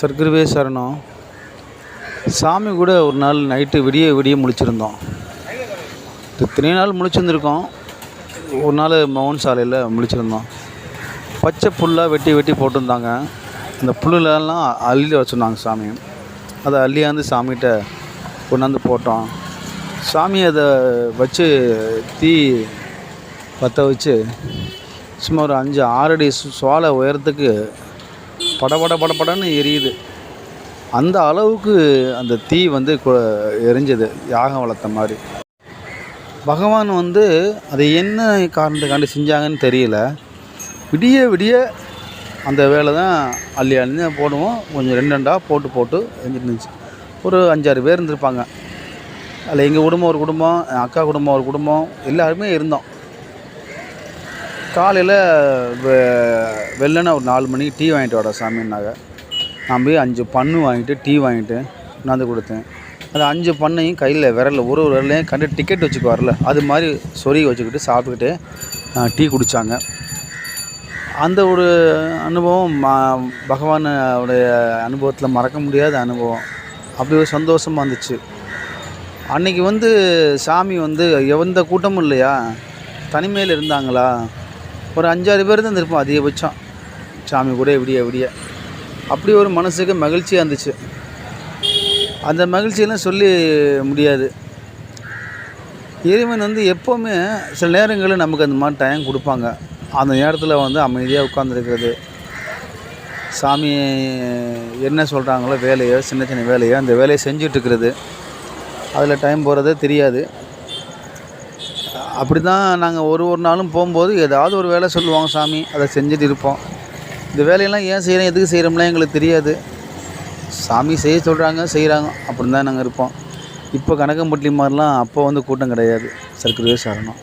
சர்க்குருவே சரணம். சாமி கூட ஒரு நாள் நைட்டு விடிய விடிய முழிச்சிருந்தோம். இத்தனை நாள் முழிச்சிருந்துருக்கோம். ஒரு நாள் மௌன் சாலையில் முழிச்சிருந்தோம். பச்சை புல்லாக வெட்டி வெட்டி போட்டிருந்தாங்க. அந்த புல்லுலலாம் அள்ளி வச்சுருந்தாங்க சாமி. அதை அள்ளியாந்து சாமிகிட்ட கொண்டாந்து போட்டோம். சாமி அதை வச்சு தீ பற்ற வச்சு சும்மா ஒரு அஞ்சு ஆறடி சு- சோலை உயரத்துக்கு படபட படபடன்னு எரியுது. அந்த அளவுக்கு அந்த தீ வந்து எரிஞ்சது யாகம் வளர்த்த மாதிரி. பகவான் வந்து அதை என்ன காரணத்துக்காண்டி செஞ்சாங்கன்னு தெரியல. விடிய விடிய அந்த வேலை தான் அள்ளி அள்ளி போடுவோம். கொஞ்சம் ரெண்டு ரெண்டாக போட்டு போட்டு எரிஞ்சிட்டு இருந்துச்சு. ஒரு அஞ்சாறு பேர் இருந்திருப்பாங்க. அதில் எங்கள் குடும்பம் ஒரு குடும்பம் என் அக்கா குடும்பம் ஒரு குடும்பம் எல்லாருமே இருந்தோம். காலையில் வெ வெள்ளன ஒரு நாலு மணிக்கு டீ வாங்கிட்டு வர சாமின்னாங்க நான் போய் அஞ்சு பண்ணு வாங்கிட்டு டீ வாங்கிட்டு கொண்டாந்து கொடுத்தேன். அந்த அஞ்சு பண்ணையும் கையில் விரலில் ஒரு ஒரு விரலையும் கண்டு டிக்கெட் வச்சுக்க வரல அது மாதிரி சொருகி வச்சுக்கிட்டு சாப்பிட்டுக்கிட்டு டீ குடித்தாங்க அந்த ஒரு அனுபவம் ம- பகவானுடைய அனுபவத்தில் மறக்க முடியாத அனுபவம். அப்படி ஒரு சந்தோஷமாக இருந்துச்சு. அன்றைக்கி வந்து சாமி வந்து எந்த கூட்டமும் இல்லையா? தனிமையில் இருந்தாங்களா? ஒரு அஞ்சாறு பேர் தான் இருப்போம் அதிகபட்சம். சாமி கூட விடிய விடிய அப்படி ஒரு மனசுக்கு மகிழ்ச்சியாக இருந்துச்சு. அந்த மகிழ்ச்சியெல்லாம் சொல்லி முடியாது. இறைவன் வந்து எப்போவுமே சில நேரங்களில் நமக்கு அந்த மாதிரி டைம் கொடுப்பாங்க. அந்த நேரத்தில் வந்து அமைதியாக உட்காந்துருக்கிறது சாமி என்ன சொல்கிறாங்களோ வேலையோ சின்ன சின்ன வேலையோ அந்த வேலையை செஞ்சுட்டு இருக்கிறது. அதில் டைம் போகிறதே தெரியாது. அப்படி தான் நாங்கள் ஒரு ஒரு நாளும் போகும்போது ஏதாவது ஒரு வேலை சொல்லுவாங்க சாமி அதை செஞ்சுட்டு இருப்போம். இந்த வேலையெல்லாம் ஏன் செய்கிறோம் எதுக்கு செய்கிறோம்லாம் எங்களுக்கு தெரியாது. சாமி செய்ய சொல்கிறாங்க செய்கிறாங்க அப்படின்னு தான் நாங்கள் இருப்போம். இப்போ கனகம்பட்டி மாதிரிலாம் அப்போ வந்து கூட்டம் கிடையாது. சர்க்கரை சரணம்.